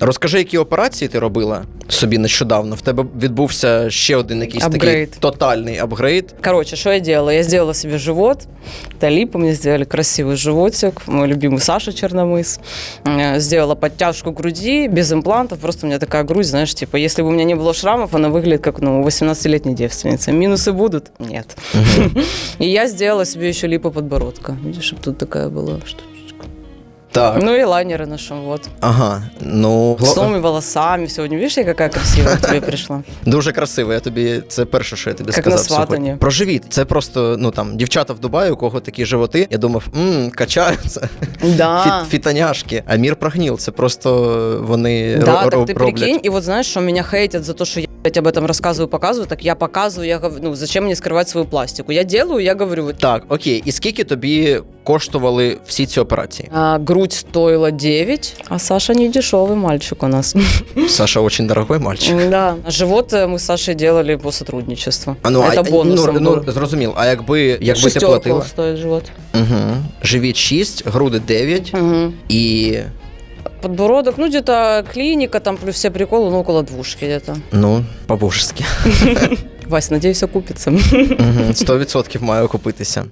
Розкажи, які операції ти робила собі нещодавно. В тебе відбувся ще один якийсь такий Апгрейд. тотальний апгрейд. Короче, что я делала? Я сделала себе живот. Это липа, мне сделали красивый животик. Мой любимый Саша Черномыс. Э, Сделала подтяжку груди без имплантов. Просто у меня такая грудь, знаешь, типа, если бы у меня не было шрамов, она выглядит как, ну, 18-летней девственницы. Минусы будут? Нет. И я сделала себе еще липо подбородка. Видишь, чтобы тут такая была штучка. Так. Ну и лайнеры нашим, вот. Ага. Ну, С гло- новыми волосами сегодня. Видишь, я какая красивая к тебе пришла? дуже красиво. Я тобі це перше, що я тобі Як сказав на сватанні. сьогодні. Про живіт. Це просто ну там дівчата в Дубаї, у кого такі животи. Я думав, мм, качаються. Да. Фіт, фітаняшки. А мір прогніл. Це просто вони Да, ро- так ро- ты роблять. прикинь, и вот знаешь, что меня хейтят за то, что я блядь, об этом рассказываю, показываю, так я показываю, я говорю, ну зачем мне скрывать свою пластику? Я делаю, я говорю, вот Так, окей. І скільки тобі коштували всі ці операції? а, грудь стоила 9, а Саша не дешевый мальчик у нас. Саша очень дорогой мальчик. Да. Живот э, мы с Сашей делали по сотрудничеству. А ну, Это а, бонусом ну, был. ну, зрозумів. А якби, якби ти Шестерку платила? стоит живот. Угу. Живіт 6, груди 9 Мгм. і Подбородок, ну где-то клиника, там плюс все приколы, ну около двушки где-то. ну, по-божески. Вась, надеюсь, окупится. Угу. 100% має окупитися.